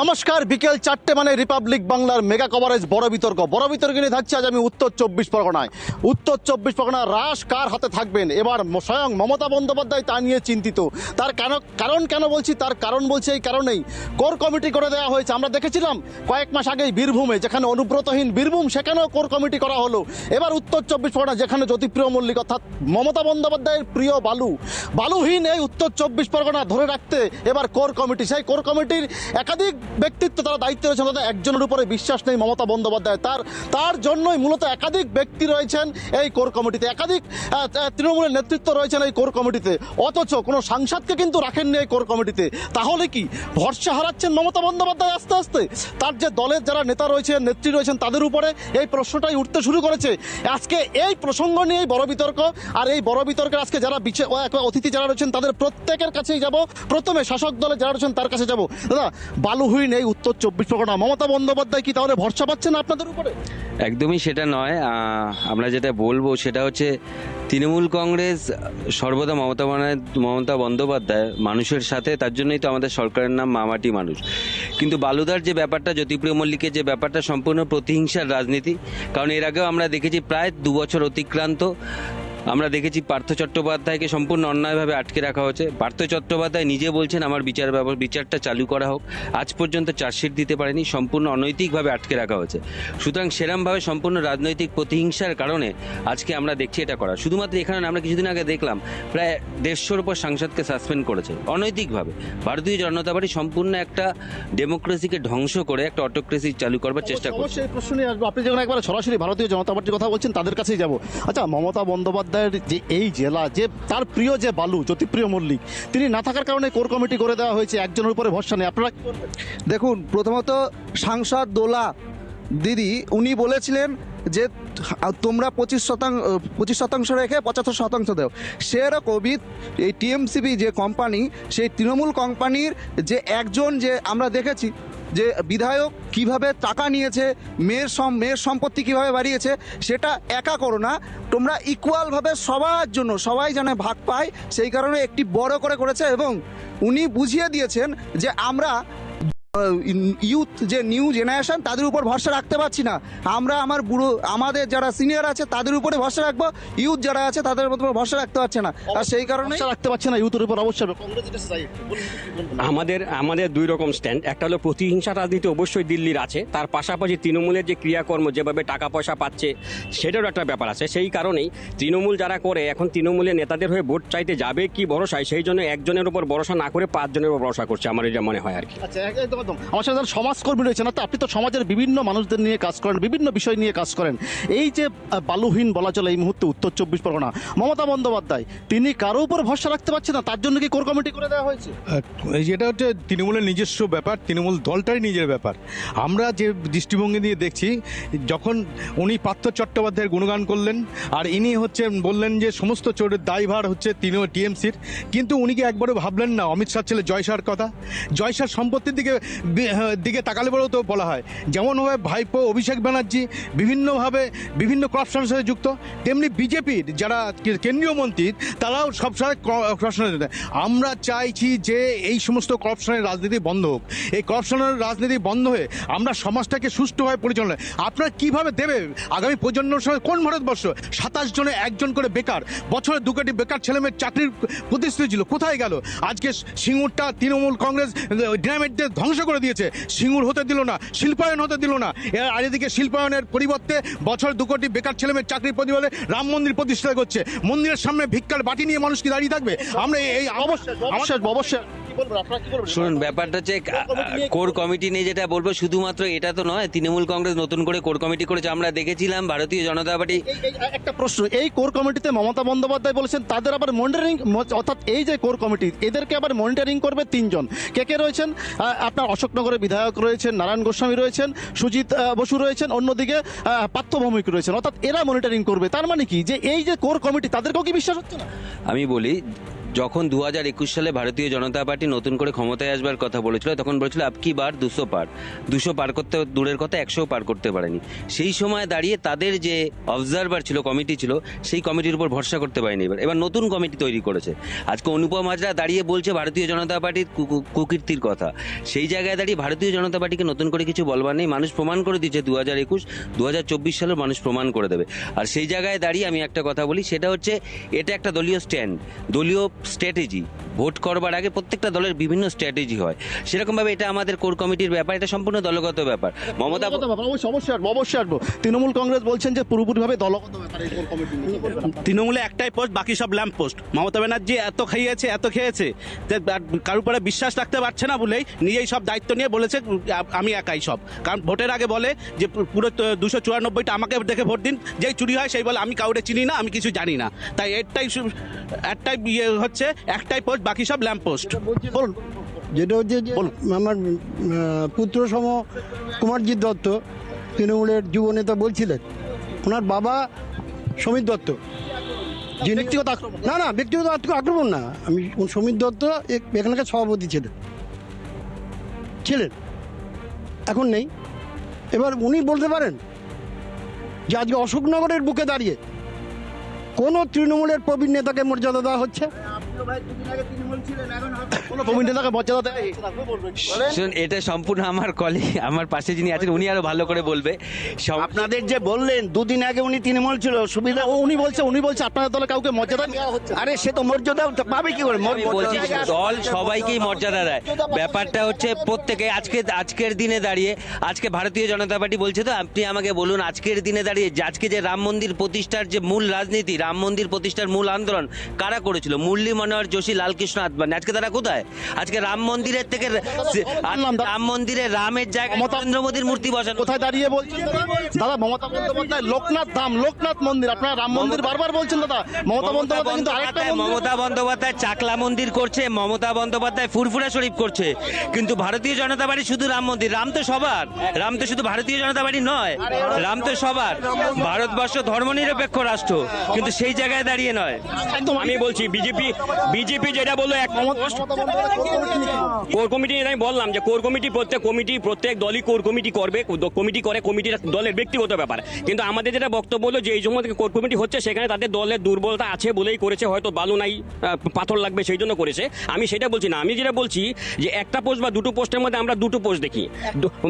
নমস্কার, বিকেল চারটে মানে রিপাবলিক বাংলার মেগা কভারেজ বড় বিতর্ক। বড় বিতর্ক নিয়ে থাকছে আজ আমি উত্তর চব্বিশ পরগনায়। উত্তর চব্বিশ পরগনা রাস কার হাতে থাকবেন? এবার স্বয়ং মমতা বন্দ্যোপাধ্যায় তা নিয়ে চিন্তিত। তার কেন কারণ কেন বলছি? তার কারণ বলছি এই কারণেই। কোর কমিটি করে দেওয়া হয়েছে। আমরা দেখেছিলাম কয়েক মাস আগেই বীরভূমে, যেখানে অনুব্রতহীন বীরভূম, সেখানেও কোর কমিটি করা হলো। এবার উত্তর চব্বিশ পরগনা, যেখানে জ্যোতিপ্রিয় মল্লিক, অর্থাৎ মমতা বন্দ্যোপাধ্যায়ের প্রিয় বালু। বালুহীন এই উত্তর চব্বিশ পরগনা ধরে রাখতে এবার কোর কমিটি। সেই কোর কমিটির একাধিক ব্যক্তিত্ব, তারা দায়িত্বে রয়েছেন তাদের একজনের উপরে বিশ্বাস নেই মমতা বন্দ্যোপাধ্যায়। তার তার জন্যই মূলত একাধিক ব্যক্তি রয়েছেন এই কোর কমিটিতে। একাধিক তৃণমূলের নেতৃত্ব রয়েছেন এই কোর কমিটিতে। অথচ কোনো সাংসদকে কিন্তু রাখেননি এই কোর কমিটিতে। তাহলে কি ভরসা হারাচ্ছেন মমতা বন্দ্যোপাধ্যায় আস্তে আস্তে? তার যে দলের যারা নেতা রয়েছেন, নেত্রী রয়েছেন, তাদের উপরে এই প্রশ্নটাই উঠতে শুরু করেছে। আজকে এই প্রসঙ্গ নিয়েই বড় বিতর্ক, আর এই বড় বিতর্কের আজকে যারা অতিথি যারা রয়েছেন, তাদের প্রত্যেকের কাছেই যাব। প্রথমে শাসক দলে যারা রয়েছেন, তার কাছে যাব। দাদা বালুহীন এই উত্তর চব্বিশ পরগনা। মমতা বন্দ্যোপাধ্যায় কি তাহলে ভরসা পাচ্ছেন আপনাদের উপরে? একদমই সেটা নয়। আমরা যেটা বলব সেটা হচ্ছে, তৃণমূল কংগ্রেস সর্বদা মমতা মমতা বন্দ্যোপাধ্যায় মানুষের সাথে, তার জন্যই তো আমাদের সরকারের নাম মামাটি মানুষ। কিন্তু বালুদার যে ব্যাপারটা, জ্যোতিপ্রিয় মল্লিকের যে ব্যাপারটা, সম্পূর্ণ প্রতিহিংসার রাজনীতি। কারণ এর আগেও আমরা দেখেছি, প্রায় দু বছর অতিক্রান্ত। আমরা দেখেছি পার্থ চট্টোপাধ্যায়কে সম্পূর্ণ অন্যায়ভাবে আটকে রাখা হয়েছে। পার্থ চট্টোপাধ্যায় নিজে বলছেন আমার বিচার বিচারটা চালু করা হোক। আজ পর্যন্ত চার্জশিট দিতে পারেনি সম্পূর্ণ অনৈতিকভাবে আটকে রাখা হয়েছে। সুতরাং সেরমভাবে সম্পূর্ণ রাজনৈতিক প্রতিহিংসার কারণে আজকে আমরা দেখছি এটা করা। শুধুমাত্র এখানে না, আমরা কিছুদিন আগে দেখলাম প্রায় দেড়শোর উপর সাংসদকে সাসপেন্ড করেছে অনৈতিকভাবে। ভারতীয় জনতা পার্টি সম্পূর্ণ একটা ডেমোক্রেসিকে ধ্বংস করে একটা অটোক্রেসি চালু করবার চেষ্টা করছে। প্রশ্ন আসব। আপনি যখন একবার সরাসরি ভারতীয় জনতা পার্টির কথা বলছেন তাদের কাছেই যাব। আচ্ছা মমতা বন্দ্যোপাধ্যায়ের যে এই জেলা, যে তার প্রিয় যে বালু, জ্যোতিপ্রিয় মল্লিক, তিনি না থাকার কারণে কোর কমিটি করে দেওয়া হয়েছে, একজনের উপরে ভরসা নেই। আপনারা দেখুন, প্রথমত সাংসদ দোলা দিদি, উনি বলেছিলেন যে, তোমরা পঁচিশ শতাংশ পঁচিশ শতাংশ রেখে পঁচাত্তর শতাংশ দেও। সেরকমই এই টিএমসিবি যে কোম্পানি সেই তৃণমূল কোম্পানির যে একজন যে আমরা দেখেছি যে বিধায়ক কীভাবে টাকা নিয়েছে, মেয়ের সম, মেয়ের সম্পত্তি কীভাবে বাড়িয়েছে, সেটা একা করো না। তোমরা ইকুয়ালভাবে সবার জন্য, সবাই যেন ভাগ পায়, সেই কারণে একটি বড় করে করেছে এবং উনি বুঝিয়ে দিয়েছেন যে আমরা ইউথ যে নিউ জেনারেশন তাদের উপর ভরসা রাখতে পারছি না। আমরা আমার বুড়ো আমাদের যারা সিনিয়র আছে তাদের উপরে ভরসা রাখব। ইউথ যারা আছে তাদের উপর ভরসা রাখতে পারছে না। আর সেই কারণে রাখতে পারছে না ইউথের উপর অবশ্যই? আমাদের আমাদের দুই রকম স্ট্যান্ড একটা হলো প্রতিহিংসা রাজনীতি অবশ্যই দিল্লির আছে। তার পাশাপাশি তৃণমূলের যে ক্রিয়াকর্ম যেভাবে টাকা পয়সা পাচ্ছে সেটারও একটা ব্যাপার আছে। সেই কারণেই তৃণমূল যারা করে এখন তৃণমূলের নেতাদের হয়ে ভোট চাইতে যাবে কি ভরসায়? সেই জন্য একজনের উপর ভরসা না করে পাঁচজনের উপর ভরসা করছে আমার এটা মনে হয় আর কি। আচ্ছা একদম আমার সাথে সমাজকর্মী রয়েছেন তো আপনি তো সমাজের বিভিন্ন মানুষদের নিয়ে কাজ করেন, বিভিন্ন বিষয় নিয়ে কাজ করেন। এই যে বালুহীন বলা চলে এই মুহূর্তে উত্তর চব্বিশ পরগনা, মমতা বন্দ্যোপাধ্যায়, তিনি কারও উপর ভরসা রাখতে পারছেন না? তার জন্য কি কোর কমিটি করে দেওয়া হয়েছে? যেটা হচ্ছে তৃণমূলের নিজস্ব ব্যাপার, তৃণমূল দলটাই নিজের ব্যাপার। আমরা যে দৃষ্টিভঙ্গি দিয়ে দেখছি, যখন উনি পার্থ চট্টোপাধ্যায়ের গুণগান করলেন, আর ইনি হচ্ছে বললেন যে সমস্ত চোরের দায়ভার হচ্ছে তৃণমূল টিএমসির, কিন্তু উনি কি একবারও ভাবলেন না অমিত শাহ ছেলে জয়সার কথা? জয়সার সম্পত্তির দিকে দিকে তাকালে বলেও তো বলা হয়। যেমনভাবে ভাইপো অভিষেক ব্যানার্জি বিভিন্নভাবে বিভিন্ন করাপশনের সাথে যুক্ত, তেমনি বিজেপির যারা কেন্দ্রীয় মন্ত্রী, তারাও সবসময় করাপশনের আমরা চাইছি যে এই সমস্ত করাপশনের রাজনীতি বন্ধ হোক। এই করাপশনের রাজনীতি বন্ধ হয়ে আমরা সমাজটাকে সুষ্ঠুভাবে পরিচালনা। আপনারা কীভাবে দেবে আগামী প্রজন্মের সময় কোন ভারতবর্ষ? সাতাশ জনে একজন করে বেকার, বছরে দু কোটি বেকার ছেলেমেয়ের চাকরির প্রতিশ্রুতি ছিল, কোথায় গেল? আজকে সিঙ্গুরটা, তৃণমূল কংগ্রেস ডিনামেটদের ধ্বংস করে দিয়েছে। সিঙ্গুর হতে দিল না, শিল্পায়ন হতে দিল না। আর এদিকে শিল্পায়নের পরিবর্তে বছর দু কোটি বেকার ছেলে ছেলেমেয়ের চাকরির প্রতিবলে রাম মন্দির প্রতিষ্ঠা করছে। মন্দিরের সামনে ভিক্ষার বাটি নিয়ে মানুষ কি দাঁড়িয়ে থাকবে? আমরা এই অবশ্যই অবশ্যই অবশ্যই। শুনুন ব্যাপারটা হচ্ছে কোর কমিটি নিয়ে যেটা বলব শুধুমাত্র এটা তো নয় তৃণমূল কংগ্রেস নতুন করে কোর কমিটি করেছে আমরা দেখেছিলাম ভারতীয় জনতা পার্টি। একটা প্রশ্ন এই কোর কমিটিতে মমতা বন্দ্যোপাধ্যায় বলেছেন তাদের আবার মনিটরিং অর্থাৎ এই যে কোর কমিটি এদেরকে আবার মনিটরিং করবে তিনজন। কে কে রয়েছেন? আপনার অশোকনগরের বিধায়ক রয়েছেন নারায়ণ গোস্বামী রয়েছেন সুজিত বসু রয়েছেন অন্যদিকে পার্থ ভৌমিক রয়েছেন। অর্থাৎ এরা মনিটরিং করবে তার মানে কি? যে এই যে কোর কমিটি তাদেরকেও কি বিশ্বাস হচ্ছে না? আমি বলি যখন দু হাজার একুশ সালে ভারতীয় জনতা পার্টি নতুন করে ক্ষমতায় আসবার কথা বলেছিল, তখন বলেছিল আপকি বার? দুশো পার। দুশো পার করতে, দূরের কথা একশো পার করতে পারেনি। সেই সময় দাঁড়িয়ে তাদের যে অবজারভার ছিল কমিটি ছিল, সেই কমিটির উপর ভরসা করতে পারেনি এবার। এবার নতুন কমিটি তৈরি করেছে। আজকে অনুপম হাজরা দাঁড়িয়ে বলছে, ভারতীয় জনতা পার্টির কুকীর্তির কথা। সেই জায়গায় দাঁড়িয়ে ভারতীয় জনতা পার্টিকে নতুন করে কিছু বলবার নেই। মানুষ প্রমাণ করে দিচ্ছে দু হাজার একুশ দু হাজার চব্বিশ সালের মানুষ প্রমাণ করে দেবে। আর সেই জায়গায় দাঁড়িয়ে আমি একটা কথা বলি, সেটা হচ্ছে, এটা একটা দলীয় স্ট্যান্ড দলীয় স্ট্র্যাটেজি। ভোট করবার আগে প্রত্যেকটা দলের বিভিন্ন স্ট্র্যাটেজি হয়। সেরকমভাবে এটা আমাদের কোর কমিটির ব্যাপার এটা সম্পূর্ণ দলগত ব্যাপার। মমতা দলগত অবশ্যই অবশ্যই আসব অবশ্যই আসব। তৃণমূল কংগ্রেস বলছেন যে পুরোপুরিভাবে দলগত ব্যাপার? তৃণমূলে একটাই পোস্ট বাকি সব ল্যাম্প পোস্ট মমতা ব্যানার্জি এত খাইয়েছে এত খেয়েছে যে কারোর উপরে বিশ্বাস রাখতে পারছে না বলেই নিজেই সব দায়িত্ব নিয়ে বলেছে আমি একাই সব। কারণ ভোটের আগে বলে যে পুরো দুশো চুরানব্বইটা আমাকে দেখে ভোট দিন যেই চুরি হয় সেই বলে আমি কাউরে চিনি না আমি কিছু জানি না। তাই একটাই সু- একটাই ইয়ে হচ্ছে একটাই পোস্ট বাকি সব ল্যাম্প পোস্ট বলুন। যেটা হচ্ছে আমার পুত্র সম কুমারজিৎ দত্ত তৃণমূলের যুব নেতা বলছিলেন ওনার বাবা সমীর দত্ত। যিনি ব্যক্তিগত না না ব্যক্তিগত আক্র- আক্রমণ না। আমি সমীর দত্ত এখানকার সভাপতি ছিলেন। ছিলেন। এখন নেই। এবার উনি বলতে পারেন যে আজকে অশোকনগরের বুকে দাঁড়িয়ে কোনো তৃণমূলের প্রবীণ নেতাকে মর্যাদা দেওয়া হচ্ছে? কোনো প্রবীণ নেতাকে মর্যাদা দেয় শুনুন, এটা সম্পূর্ণ আমার কলি আমার পাশে যিনি আছেন উনি আরও ভালো করে বলবে। আপনাদের যে বললেন দুদিন আগে উনি তৃণমূল ছিল সুবিধা ও উনি বলছে উনি বলছে আপনাদের দলে কাউকে মর্যাদা। আরে সে তো মর্যাদা পাবে কি করে? বলছি দল সবাইকেই মর্যাদা দেয়। ব্যাপারটা হচ্ছে প্রত্যেকে আজকে আজকের দিনে দাঁড়িয়ে আজকে ভারতীয় জনতা পার্টি বলছে তো আপনি আমাকে বলুন আজকের দিনে দাঁড়িয়ে যে আজকে যে রাম মন্দির প্রতিষ্ঠার যে মূল রাজনীতি রাম মন্দির প্রতিষ্ঠার মূল আন্দোলন কারা করেছিল? মুরলী মনোহর যোশী লালকৃষ্ণ আদবানি আজকে তারা কোথায়? আজকে রাম মন্দিরের থেকে রাম মন্দিরে। রামের জায়গায় মমতা- নরেন্দ্র মোদীর মূর্তি বসানো। কোথায় দাঁড়িয়ে বলছেন দাদা? মমতা বন্দ্যোপাধ্যায় লোকনাথ ধাম লোকনাথ মন্দির। আপনারা রাম মন্দির বারবার বলছেন দাদা। মমতা বন্দ্যোপাধ্যায় কিন্তু আরেকটা মমতা বন্দ্যোপাধ্যায় চাকলা মন্দির করছে মমতা বন্দ্যোপাধ্যায় ফুরফুরা শরীফ করছে। কিন্তু ভারতীয় জনতা পার্টি শুধু রাম মন্দির রাম তো সবার। রাম তো শুধু ভারতীয় জনতা পার্টি নয় রাম তো সবার। ভারতবর্ষ ধর্মনিরপেক্ষ রাষ্ট্র কিন্তু সেই জায়গায় দাঁড়িয়ে নয়। আমি বলছি বিজেপি বিজেপি যেটা বলল এক কোর কমিটি আমি বললাম যে কোর কমিটি প্রত্যেক কমিটি প্রত্যেক দলই কোর কমিটি করবে। কমিটি করে কমিটির দলের ব্যক্তিগত ব্যাপার। কিন্তু আমাদের যেটা বক্তব্য হলো যে এই থেকে কোর কমিটি হচ্ছে সেখানে তাদের দলের দুর্বলতা আছে বলেই করেছে হয়তো বালু নাই পাথর লাগবে সেই জন্য করেছে। আমি সেটা বলছি না। আমি যেটা বলছি যে একটা পোস্ট বা দুটো পোস্টের মধ্যে আমরা দুটো পোস্ট দেখি।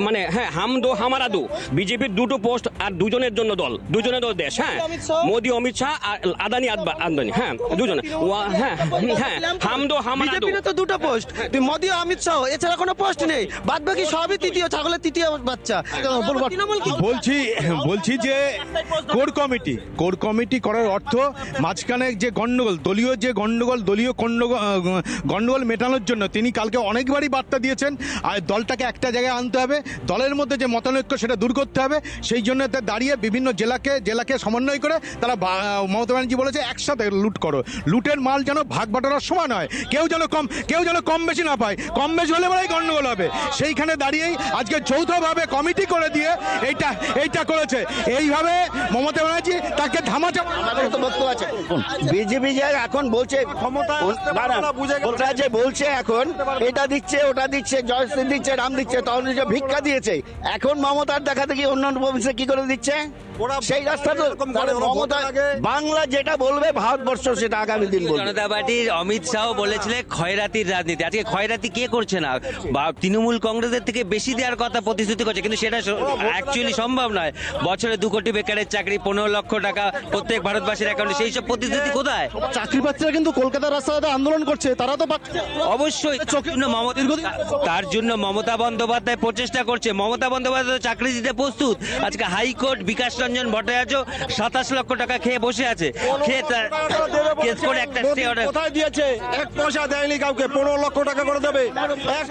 মানে হ্যাঁ হাম দো হামারা দো। বিজেপির দুটো পোস্ট আর দুজনের জন্য দল দুজনের দল দেশ হ্যাঁ। মোদি অমিত শাহ। আর আদানি আদানি হ্যাঁ দুজনে। হ্যাঁ। হ্যাঁ হাম দো বিজেপির তো দুটো পোস্ট। মোদি অমিত শাহ এছাড়া কোনো পোস্ট নেই। বাদ বাকি সবই তৃতীয় ছাগলের তৃতীয় বাচ্চা। কি? বলছি বলছি যে কোর কমিটি কোর কমিটি করার অর্থ মাঝখানে যে গন্ডগোল দলীয় যে গন্ডগোল দলীয় গন্ডগোল গন্ডগোল মেটানোর জন্য তিনি কালকে অনেকবারই বার্তা দিয়েছেন আর দলটাকে একটা জায়গায় আনতে হবে দলের মধ্যে যে মতানৈক্য সেটা দূর করতে হবে সেই জন্য দাঁড়িয়ে বিভিন্ন জেলাকে জেলাকে সমন্বয় করে তারা বা- মমতা ব্যানার্জি বলেছে একসাথে লুট করো। লুটের মাল যেন ভাগ বাটোয়ারার সমান হয়। কেউ যেন কম কেউ যেন কম বেশি না পায়। কম বেশি হলে বলেই গন্ডগোল হবে। সেইখানে দাঁড়িয়েই আজকে যৌথভাবে কমিটি করে দিয়ে এইটা এইটা করেছে। এইভাবে মমতা ব্যানার্জি তাকে আমাদের তো বক্তব্য আছে। বিজেপি যে এখন বলছে ক্ষমতা ওটা যে বলছে এখন এটা দিচ্ছে ওটা দিচ্ছে জয়শ্রী দিচ্ছে রাম দিচ্ছে তখন যে ভিক্ষা দিয়েছে। এখন মমতার দেখা দেখি অন্যান্য প্রভিন্সে কি করে দিচ্ছে? সেই রাস্তা তো মমতা বাংলা যেটা বলবে ভারতবর্ষ সেটা আগামী দিন বলবে। জনতা পার্টির অমিত শাহ বলেছিলেন খয়রাতির রাজনীতি। আজকে খয়রাতি কে করছে না? তৃণমূল কংগ্রেসের থেকে বেশি দেওয়ার কথা প্রতিশ্রুতি করছে কিন্তু সেটা অ্যাকচুয়ালি সম্ভব নয়। বছরে দু কোটি বেকারের চাকরি পনেরো লক্ষ টাকা প্রত্যেক ভারতবাসীর অ্যাকাউন্টে সেই সব প্রতিশ্রুতি কোথায়? চাকরি প্রার্থীরা কিন্তু কলকাতার রাস্তাতে আন্দোলন করছে তারা তো অবশ্যই। তার জন্য মমতা বন্দ্যোপাধ্যায় প্রচেষ্টা করছে। মমতা বন্দ্যোপাধ্যায় চাকরি দিতে প্রস্তুত। আজকে হাইকোর্ট বিকাশ রঞ্জন ভট্টাচার্য সাতাশ লক্ষ টাকা খেয়ে বসে আছে। খেয়ে তার কেস করে একটা স্টে অর্ডার কোথায় দিয়েছে? এক পয়সা দেয়নি কাউকে পনেরো লক্ষ টাকা করে দেবে। এক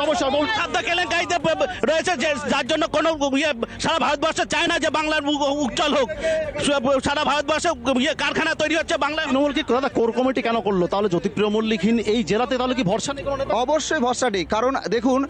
সমস্যা খাদ্য কেলেঙ্কারিতে রয়েছে যে যার জন্য কোনো ইয়ে সারা ভারতবর্ষ চায় না যে বাংলার উজ্জ্বল হোক। সারা ভারতবর্ষে ইয়ে কারখানা তৈরি হচ্ছে বাংলার তৃণমূল কি দাদা কোর কমিটি কেন করল? তাহলে জ্যোতিপ্রিয় মল্লিকহীন এই জেলাতে তাহলে কি ভরসা নেই অবশ্যই ভরসা নেই। কারণ দেখুন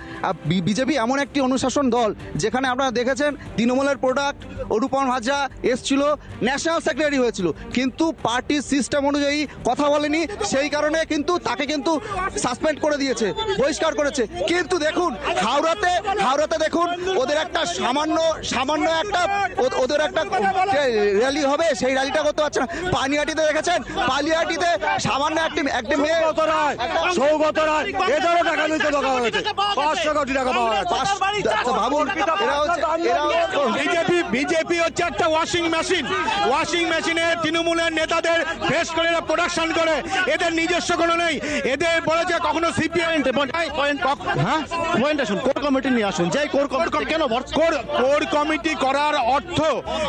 বিজেপি এমন একটি অনুশাসন দল যেখানে আপনারা দেখেছেন তৃণমূলের প্রোডাক্ট রূপম হাজরা এসছিল ন্যাশনাল সেক্রেটারি হয়েছিল। কিন্তু পার্টির সিস্টেম অনুযায়ী কথা বলেনি সেই কারণে কিন্তু তাকে কিন্তু সাসপেন্ড করে দিয়েছে বহিষ্কার করেছে। কিন্তু দেখুন হাওড়াতে হাওড়াতে দেখুন ওদের একটা সামান্য সামান্য একটা ওদের একটা র্যালি হবে সেই র্যালিটা করতে পারছে না। পানিহাটিতে দেখেছেন? পানিহাটিতে সামান্য একটি একটি মেয়ে সৌগত রায় এদেরও টাকা নিতে দেখা হয়েছে। পাঁচশো কোটি টাকা পাওয়া গেছে পাঁচ- ভাবুন এরা হচ্ছে এরা বিজেপি বিজেপি হচ্ছে একটা ওয়াশিং মেশিন ওয়াশিং মেশিনে তৃণমূলের নেতাদের ফেস করে প্রোডাকশন করে। এদের নিজস্ব কোনো নেই। এদের বলেছে কখনো সিপিআই হ্যাঁ? পয়েন্ট আসুন কোর কমিটি নিয়ে আসুন। যে কোর কমিটি কেন কোর কোর কমিটি করার অর্থ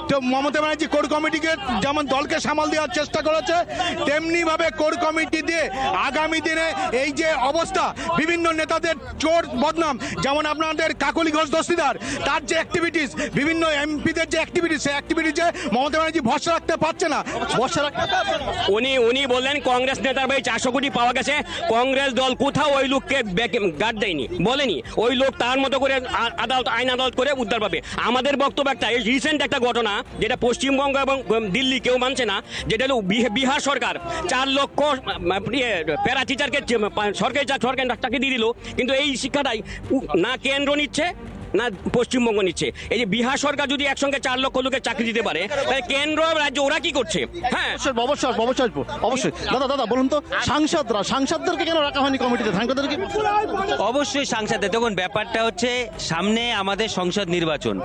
তো মমতা ব্যানার্জি কোর কমিটিকে যেমন দলকে সামাল দেওয়ার চেষ্টা করেছে তেমনি ভাবে কোর কমিটি দিয়ে আগামী দিনে এই যে অবস্থা বিভিন্ন নেতাদের চোর বদনাম যেমন আপনাদের কাকলি ঘোষ দস্তিদার তার যে অ্যাক্টিভিটিস বিভিন্ন এমপিদের যে অ্যাক্টিভিটিস সেই অ্যাক্টিভিটিসে মমতা ব্যানার্জি ভরসা রাখতে পারছে না। বর্ষা রাখতে উনি উনি বললেন, কংগ্রেস নেতার ভাই, চারশো কোটি পাওয়া গেছে। কংগ্রেস দল কোথাও ওই লোককে গার্ড দেয়নি, বলেনি। ওই লোক তার মতো করে আদালত, আইন আদালত করে উদ্ধার পাবে। আমাদের বক্তব্য একটা, এই রিসেন্ট একটা ঘটনা, যেটা পশ্চিমবঙ্গ এবং দিল্লি কেউ মানছে না, যেটা হলো বিহ- বিহার সরকার। চার লক্ষ প্যারা টিচারকে সরকারি সরকারি দিয়ে দিল, কিন্তু এই শিক্ষাটাই না কেন্দ্র নিচ্ছে না পশ্চিমবঙ্গ নিচ্ছে। এই যে বিহার সরকার যদি একসঙ্গে চার লক্ষ লোকের চাকরি দিতে পারে তাহলে কেন্দ্র রাজ্য ওরা কি করছে? হ্যাঁ। অবশ্যই অবশ্যই অবশ্যই দাদা দাদা বলুন তো সাংসদরা সাংসদদেরকে কেন রাখা হয়নি কমিটিতে? সাংসদদেরকে অবশ্যই সাংসদদের। দেখুন ব্যাপারটা হচ্ছে সামনে আমাদের সংসদ নির্বাচন।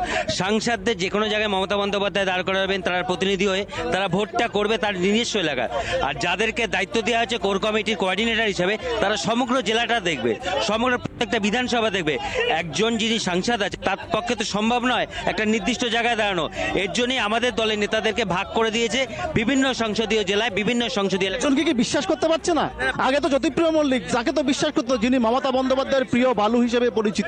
সাংসদদের যে কোনো জায়গায় মমতা বন্দ্যোপাধ্যায় দাঁড় করাবেন তারা প্রতিনিধি হয়ে তারা ভোটটা করবে তার নিজস্ব এলাকায় আর যাদেরকে দায়িত্ব দেওয়া হচ্ছে কোর কমিটির কোঅর্ডিনেটর হিসেবে তারা সমগ্র জেলাটা দেখবে সমগ্র প্রত্যেকটা বিধানসভা দেখবে। একজন যিনি সাংসদ আছে তার পক্ষে তো সম্ভব নয় একটা নির্দিষ্ট জায়গায় দাঁড়ানো। এর জন্যই আমাদের দলের নেতাদেরকে ভাগ করে দিয়েছে বিভিন্ন সংসদীয় জেলায় বিভিন্ন সংসদীয় একজনকে কি বিশ্বাস করতে পারছে না? আগে তো জ্যোতিপ্রিয় মল্লিক যাকে তো বিশ্বাস করতো যিনি মমতা বন্দ্যোপাধ্যায়ের প্রিয় বালু হিসেবে পরিচিত।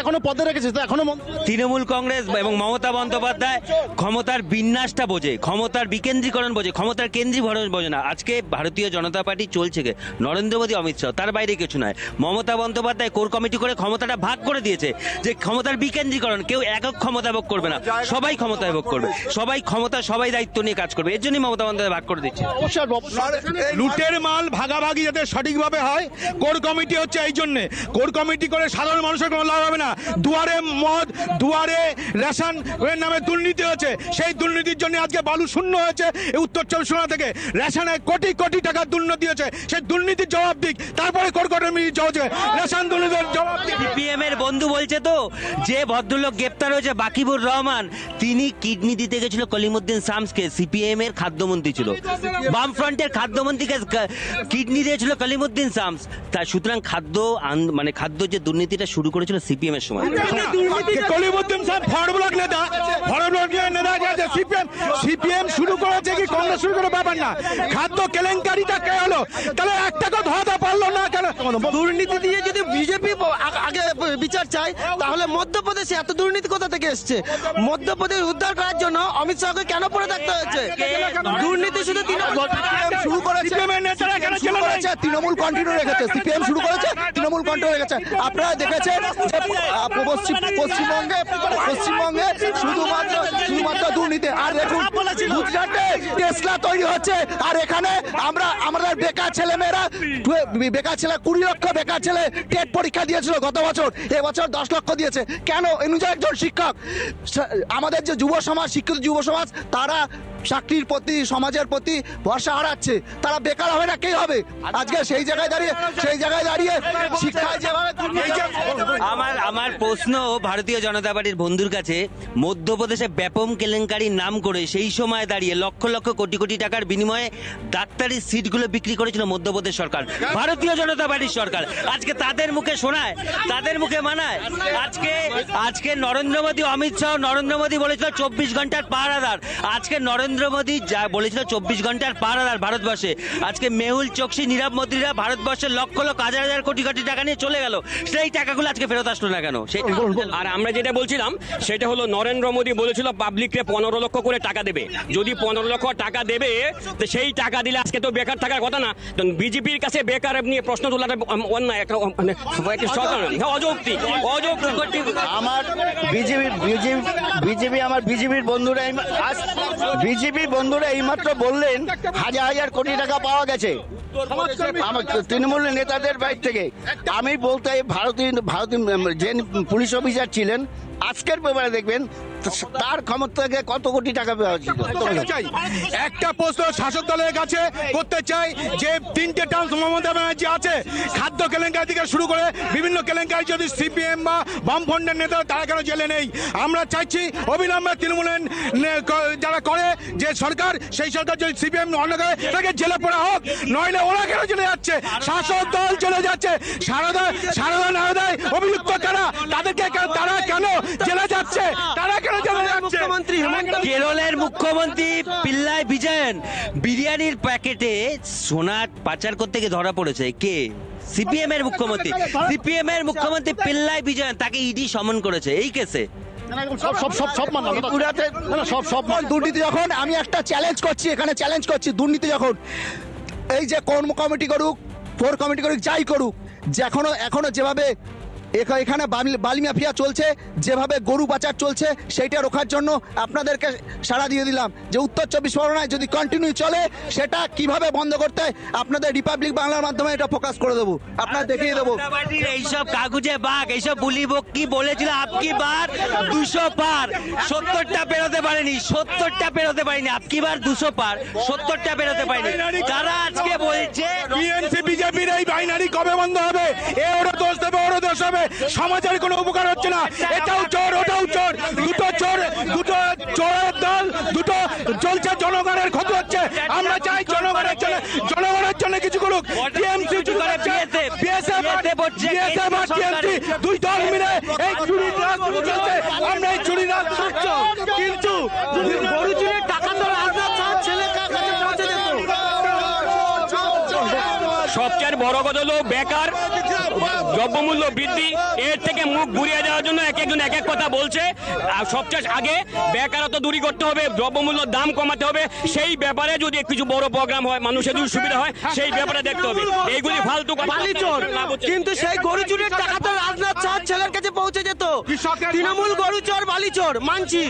এখনও পদে রেখেছে তো এখনও তৃণমূল কংগ্রেস এবং মমতা বন্দ্যোপাধ্যায় ক্ষমতার বিন্যাসটা বোঝে ক্ষমতার বিকেন্দ্রীকরণ বোঝে ক্ষমতার কেন্দ্রীভরণ বোঝে না। আজকে ভারতীয় জনতা পার্টি চলছে গে। নরেন্দ্র মোদী অমিত শাহ তার বাইরে কিছু নয় মমতা বন্দ্যোপাধ্যায় কোর কমিটি করে ক্ষমতাটা ভাগ করে দিয়েছে। যে ক্ষমতার বিকেন্দ্রীকরণ কেউ একক ক্ষমতা ভোগ করবে না। সবাই ক্ষমতা ভোগ করবে। সবাই ক্ষমতা সবাই দায়িত্ব নিয়ে কাজ করবে। এর জন্যই মমতা বন্দ্যোপাধ্যায় ভাগ করে দিচ্ছে। লুটের মাল ভাগাভাগি যাতে সঠিকভাবে হয় কোর কমিটি হচ্ছে এই জন্যে। কোর কমিটি করে সাধারণ মানুষের কোনো লাভ হবে না। দুয়ারে মদ দুয়ারে রেশন এর নামে দুর্নীতি হয়েছে। সেই দুর্নীতির জন্য আজকে বালু শূন্য হয়েছে উত্তর চব্বিশ পরগনা থেকে। রেশনে কোটি কোটি টাকার দুর্নীতি হয়েছে। সেই দুর্নীতির জবাব দিক। তারপরে কোর কমিটি জবাব। রেশন দুর্নীতির জবাব সিপিএম এর বন্ধু বলছে তো? যে ভদ্রলোক গ্রেপ্তার হয়েছে বাকিবুর রহমান তিনি কিডনি দিতে গেছিল কলিমুদ্দিন শামসকে সিপিএম এর খাদ্যমন্ত্রী ছিল। বামফ্রন্টের খাদ্যমন্ত্রীকে কিডনি দিয়েছিল কলিমুদ্দিন শামস। তার সুতরাং খাদ্য মানে খাদ্য যে দুর্নীতিটা শুরু করেছিল সিপিএম এর সময় কলিমুদ্দিন সাহেব ফরওয়ার্ড ব্লক নেতা? ফরওয়ার্ড ব্লক নেতা গেছে সিপিএম সিপিএম শুরু করেছে কি কংগ্রেস শুরু করে? ব্যাপার না। খাদ্য কেলেঙ্কারিটা কে হলো? তাহলে একটা ধরাতে পারল না কেন? দুর্নীতি দিয়ে যদি বিজেপি আগে বিচার চায় তাহলে মধ্যপ্রদেশে এত দুর্নীতি কোথা থেকে এসছে? মধ্যপ্রদেশ উদ্ধার করার জন্য অমিত শাহকে কেন পড়ে থাকতে হয়েছে? দুর্নীতি শুধু শুরু করেছে। তৃণমূল কন্টিনিউ রেখেছে। সিপিএম শুরু করেছে তৃণমূল কন্টিনিউ রেখেছে। আপনারা দেখেছেন পশ্চিম পশ্চিমবঙ্গে পশ্চিমবঙ্গে শুধুমাত্র শুধুমাত্র দুর্নীতি। আর দেখুন গুজরাটে টেসলা তৈরি হচ্ছে। আর এখানে আমরা আমাদের বেকার ছেলে মেয়েরা বেকার ছেলে, কুড়ি লক্ষ বেকার ছেলে টেট পরীক্ষা দিয়েছিল গত বছর। এবছর দশ লক্ষ দিয়েছে। কেন? এনুজা একজন শিক্ষক। আমাদের যে যুব সমাজ, শিক্ষিত যুব সমাজ, তারা চাকরির প্রতি সমাজের প্রতি ভরসা হারাচ্ছে। তারা বেকার হবে না কে হবে? আজকে সেই জায়গায় দাঁড়িয়ে সেই জায়গায় দাঁড়িয়ে শিক্ষায় যেভাবে আমার আমার প্রশ্ন ভারতীয় জনতা পার্টির বন্ধুর কাছে মধ্যপ্রদেশে ব্যাপম কেলেঙ্কারির নাম করে সেই সময় দাঁড়িয়ে লক্ষ লক্ষ কোটি কোটি টাকার বিনিময়ে ডাক্তারি সিটগুলো বিক্রি করেছিল মধ্যপ্রদেশ সরকার ভারতীয় জনতা পার্টির সরকার। আজকে তাদের মুখে শোনায় তাদের মুখে মানায়। আজকে আজকে নরেন্দ্র মোদী অমিত শাহ নরেন্দ্র মোদী বলেছিল চব্বিশ ঘণ্টার পাহারাদার। আজকে নরেন্দ্র নরেন্দ্র মোদী যা বলেছিল চব্বিশ ঘণ্টার পার আর ভারতবর্ষে। আজকে মেহুল চোকসি নীরব মোদীরা ভারতবর্ষের লক্ষ লক্ষ হাজার হাজার কোটি কোটি টাকা নিয়ে চলে গেল। সেই টাকাগুলো আজকে ফেরত আসলো না কেন? সেই আর আমরা যেটা বলছিলাম সেটা হলো নরেন্দ্র মোদী বলেছিল পাবলিককে পনেরো লক্ষ করে টাকা দেবে। যদি পনেরো লক্ষ টাকা দেবে তো সেই টাকা দিলে আজকে তো বেকার থাকার কথা না। বিজেপির কাছে বেকার নিয়ে প্রশ্ন তোলাটা অন্যায় একটা উম, মানে অযৌক্তিক। অযৌক্তিক আমার বিজেপি বিজেপি বিজেপি আমার বিজেপির বন্ধুরা আজ বিজেপির বন্ধুরা এইমাত্র বললেন, হাজার হাজার কোটি টাকা পাওয়া গেছে। তৃণমূল নেতাদের বাইর থেকে। আমি বলতে ভারতীয় ভারতীয় যে পুলিশ অফিসার ছিলেন, আজকের পেপারে দেখবেন তার ক্ষমতা থেকে কত কোটি টাকা পাওয়া চাই। একটা প্রশ্ন শাসক দলের কাছে করতে চাই যে তিনটে টার্মস মমতা ব্যানার্জি আছে। খাদ্য কেলেঙ্কারি থেকে শুরু করে বিভিন্ন কেলেঙ্কারি যদি সিপিএম বা বামফ্রন্টের নেতা তারা কেন জেলে নেই? আমরা চাইছি অবিলম্বে তৃণমূলের যারা করে যে সরকার সেই সরকার যদি সিপিএম অন্য করে তাকে জেলে পড়া হোক। নইলে ওরা কেন চলে যাচ্ছে? শাসক দল চলে যাচ্ছে। সারদা সারদা নারদায় অভিযুক্ত কারা? তাদেরকে তারা কেন জেলে যাচ্ছে। তারা কেন জেলে যাচ্ছে? মুখ্যমন্ত্রী হেমন্ত কেরলের মুখ্যমন্ত্রী পিল্লাই বিজয়ন বিরিয়ানির প্যাকেটে সোনা পাচার করতে গিয়ে ধরা পড়েছে। কে? সিপিএম এর মুখ্যমন্ত্রী। সিপিএম এর মুখ্যমন্ত্রী পিল্লাই বিজয়ন তাকে ইডি সমন করেছে। এই কেসে? সব সব সব সব মানলাম না, না, সব সব দুর্নীতি যখন আমি একটা চ্যালেঞ্জ করছি এখানে চ্যালেঞ্জ করছি দুর্নীতি যখন। এই যে কর্ম কমিটি করুক ফোর কমিটি করুক যাই করুক যে এখনও এখনও যেভাবে এখানে বালি- বালি মাফিয়া চলছে যেভাবে গরু পাচার চলছে সেইটা রোখার জন্য আপনাদেরকে সাড়া দিয়ে দিলাম যে উত্তর চব্বিশ পরগনায় যদি কন্টিনিউ চলে সেটা কীভাবে বন্ধ করতে হয় আপনাদের রিপাবলিক বাংলার মাধ্যমে এটা ফোকাস করে দেবো। আপনার দেখিয়ে দেবো। এইসব কাগুজে বাঘ এইসব বুলি বক কি বলেছিল আপকি বার? দুশো পার। সত্তরটা পেরোতে পারেনি সত্তরটা পেরোতে পারেনি আপকি বার? দুশো পার। সত্তরটা পেরোতে পারেনি। তারা আজকে বলছে? বিএনসি বিজেপির এই বাইনারি কবে বন্ধ হবে? এ ওরা দোষ দেবে ওরা দোষ হবে। সমাজের কোনো উপকার হচ্ছে না। এটাও চোর ওটাও চোর। দুটো চোর দুটো চোরের দল দুটো চলছে জনগণের ক্ষতি হচ্ছে। আমরা চাই জনগণের জন্য জনগণের জন্য কিছু করুক। টিএমসি করে দুই দল মিলে এই চুরির রাজনীতি চলছে। আমরা এই চুরির রাজনীতি কিন্তু গরু চুরির টাকা তো রাজনাথ ছেলে কাছে পৌঁছে যেত সবচেয়ে বড় কথা হলো বেকার দ্রব্যমূল্য বৃদ্ধি এর থেকে মুখ ঘুরিয়ে যাওয়ার জন্য এক একজন এক এক কথা বলছে। সবচেয়ে আগে বেকারত্ব দূরী করতে হবে দ্রব্যমূল্য দাম কমাতে হবে। সেই ব্যাপারে যদি কিছু বড় প্রোগ্রাম হয় মানুষের যদি সুবিধা হয় সেই ব্যাপারে দেখতে হবে। এইগুলি ফালতু। কিন্তু সেই গরু চুরির টাকা তো রাজনাথ ছেলের কাছে তৃণমূল গরু চোর বালিচোর মানছি।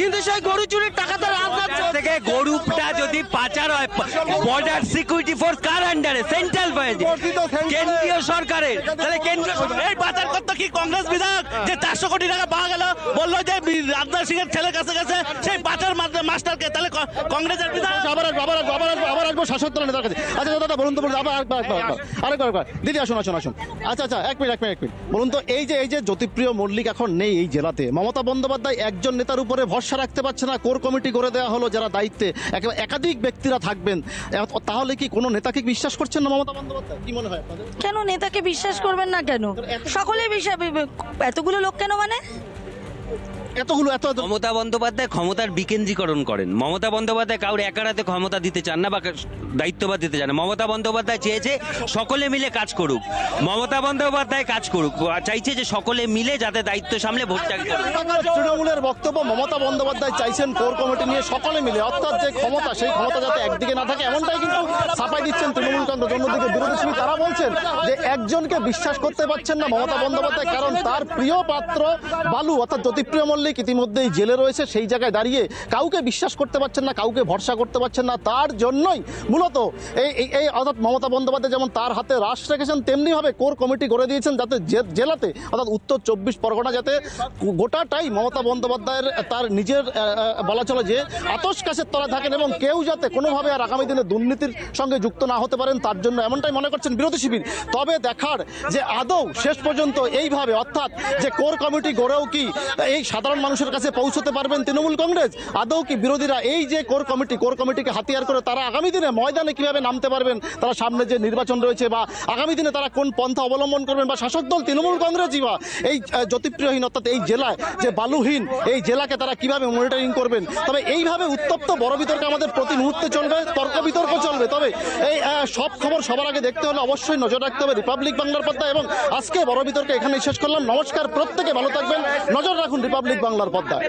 কিন্তু সেই গরু চুরির টাকা তো রাজনাথ থেকে গরুটা যদি পাচার হয় বর্ডার সিকিউরিটি ফোর্স কার আন্ডারে সেন্ট্রাল কেন্দ্রীয় সরকারের। তাহলে কেন্দ্রীয় এই পাচার করতে কি কংগ্রেস বিধায়ক? যে চারশো কোটি টাকা পাওয়া গেল বলল যে রাজনাথ সিং এর ছেলের কাছে গেছে সেই পাচার মাস্টারকে। তাহলে কংগ্রেসের বিধায়ক আবার আসব আবার আসব আবার আসব আবার আসব নেতার কাছে। আচ্ছা দাদা, দাদা বলুন তো বলুন আবার আরেকবার আরেকবার আরেকবার। আরেকবার আরেকবার। দিদি আসুন আসুন আসুন। আচ্ছা আচ্ছা এক মিনিট এক মিনিট এক মিনিট। বলুন তো এই যে এই যে জ্যোতিপ্রিয় মল্লিক এখন নেই এই জেলাতে। মমতা বন্দ্যোপাধ্যায় একজন নেতার উপরে ভরসা রাখতে পারছে না কোর কমিটি করে দেওয়া হলো যারা দায়িত্বে। একেবারে একাধিক ব্যক্তিরা থাকবেন। তাহলে কি কোনো নেতাকে বিশ্বাস করছেন না মমতা বন্দ্যোপাধ্যায়? কি মনে হয় কেন নেতাকে বিশ্বাস করবেন না কেন? সকলে বিশ্বাস এতগুলো লোক কেন মানে? এতগুলো এত মমতা বন্দ্যোপাধ্যায় ক্ষমতার বিকেন্দ্রীকরণ করেন। মমতা বন্দ্যোপাধ্যায় কাউরে একারাতে ক্ষমতা দিতে চান না বা দায়িত্ববাদ দিতে চান না। মমতা বন্দ্যোপাধ্যায় চেয়েছে সকলে মিলে কাজ করুক। মমতা বন্দ্যোপাধ্যায় কাজ করুক। চাইছে যে সকলে মিলে যাতে দায়িত্ব সামলে ভোটটা তৃণমূলের বক্তব্য মমতা বন্দ্যোপাধ্যায় চাইছেন কোর কমিটি নিয়ে সকলে মিলে। অর্থাৎ যে ক্ষমতা সেই ক্ষমতা যাতে একদিকে না থাকে এমনটাই কিন্তু ছাপাই দিচ্ছেন তৃণমূল কংগ্রেস অন্যদিকে বিরোধী শিবির তারা বলছেন যে একজনকে বিশ্বাস করতে পারছেন না মমতা বন্দ্যোপাধ্যায় কারণ তার প্রিয় পাত্র বালু অর্থাৎ জ্যোতিপ্রিয় মল্লিক। ইতিমধ্যেই জেলে রয়েছে, সেই জায়গায় দাঁড়িয়ে কাউকে বিশ্বাস করতে পারছেন না, কাউকে ভরসা করতে পারছেন না, তার জন্যই মূলত এই, এই- অর্থাৎ মমতা বন্দ্যোপাধ্যায় যেমন তার হাতে রাশ রেখেছেন তেমনি ভাবে কোর কমিটি করে দিয়েছেন যাতে জেলাতে, অর্থাৎ উত্তর চব্বিশ পরগনা যাতে গোটাটাই মমতা বন্দ্যোপাধ্যায়ের, তার নিজের বলা চলে যে আতস কাছের তলা থাকেন এবং কেউ যাতে কোনোভাবে আর আগামী দিনে দুর্নীতির সঙ্গে যুক্ত না হতে পারেন, তার জন্য এমনটাই মনে করছেন বিরোধী শিবির। তবে দেখার যে আদৌ শেষ পর্যন্ত এইভাবে, অর্থাৎ যে কোর কমিটি গড়েও কি এই সাধারণ সাধারণ মানুষের কাছে পৌঁছতে পারবেন তৃণমূল কংগ্রেস। আদৌ কি বিরোধীরা এই যে কোর কমিটি, কোর কমিটিকে হাতিয়ার করে তারা আগামী দিনে ময়দানে কীভাবে নামতে পারবেন, তারা সামনে যে নির্বাচন রয়েছে বা আগামী দিনে তারা কোন পন্থা অবলম্বন করবেন বা শাসক দল, তৃণমূল কংগ্রেসই বা এই জ্যোতিপ্রিয়হীন অর্থাৎ এই জেলায় যে বালুহীন, এই জেলাকে তারা কীভাবে মনিটরিং করবেন? তবে এইভাবে উত্তপ্ত বড় বিতর্ক আমাদের প্রতি মুহূর্তে চলবে, তর্ক বিতর্ক চলবে। তবে এই সব খবর সবার আগে দেখতে হলে অবশ্যই নজর রাখতে হবে রিপাবলিক বাংলার পর্দা এবং আজকে বড় বিতর্ক এখানেই শেষ করলাম। নমস্কার, প্রত্যেকে ভালো থাকবেন। নজর রাখুন রিপাবলিক বাংলার পর্দায়।